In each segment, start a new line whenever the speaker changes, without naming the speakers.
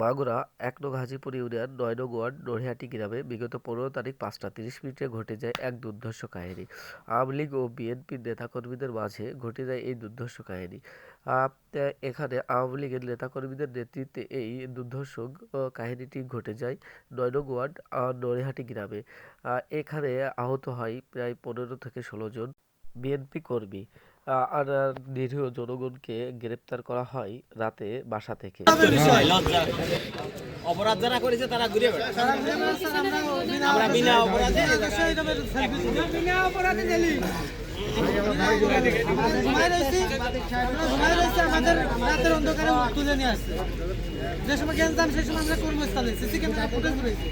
মাগুরা এক নং হাজিপুর ইউনিয়ন, নয় নং ওয়ার্ড নড়িহাটি গ্রামে বিগত পনেরো তারিখ পাঁচটা তিরিশ মিনিটে ঘটে যায় এক দুর্ধর্ষ কাহিনী। আওয়ামী লীগ ও বিএনপির নেতাকর্মীদের মাঝে ঘটে যায় এই দুর্ধর্ষ কাহিনী। এখানে আওয়ামী লীগের নেতাকর্মীদের নেতৃত্বে এই দুর্ধর্ষ কাহিনীটি ঘটে যায় নয় নং ওয়ার্ড নড়িহাটি গ্রামে। এখানে আহত হয় প্রায় পনেরো থেকে ষোলো জন। বিএনপি কর্মী আর নিরীহ জনগণকে গ্রেপ্তার করা হয় রাতে বাসা থেকে।
অপরাধ যারা করেছে তারা ঘুরে আমরা বিনা অপরাধে
বিনা অপরাধে আমাদের ঘুমায় রয়েছি ঘুমায় রয়েছি আমাদের রাতের অন্ধকারে তুলে নিয়ে আসছে। যে সময় গেছিলাম সেই সময় আমরা কর্মস্থলে সিসি ক্যামেরা ফুটেজ রয়েছে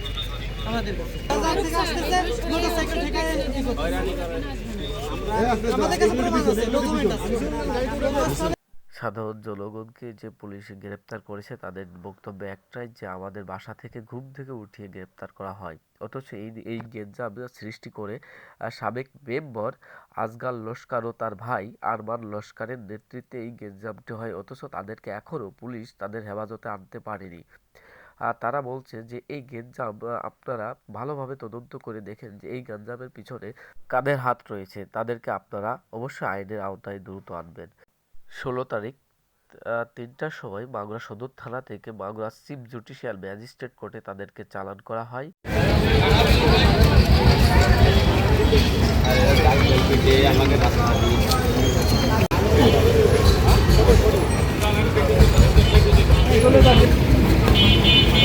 সাধারণ জনগণকে যে পুলিশ গ্রেপ্তার করেছে, তাদের বক্তব্য একটাই যে আমাদের বাসা থেকে ঘুম থেকে উঠিয়ে গ্রেপ্তার করা হয়। অথচ এই এই গেঞ্জাম সৃষ্টি করে সাবেক মেম্বর আজগাল লস্কর ও তার ভাই আরমান লস্করের নেতৃত্বে এই গেঞ্জামটি হয়। অথচ তাদেরকে এখনও পুলিশ তাদের হেফাজতে আনতে পারেনি। তারা বলছে যে, এই গেঞ্জাম আপনারা ভালোভাবে তদন্ত করে দেখেন যে এই গেঞ্জামের পিছনে কাদের হাত রয়েছে। তাদেরকে আপনারা অবশ্যই আইনের আওতায় দ্রুত আনবেন। ষোলো তারিখ তিনটার সময় মাগুরা সদর থানা থেকে মাগুরা চিফ জুডিশিয়াল ম্যাজিস্ট্রেট কোর্টে তাদেরকে চালান করা হয়। আমাকে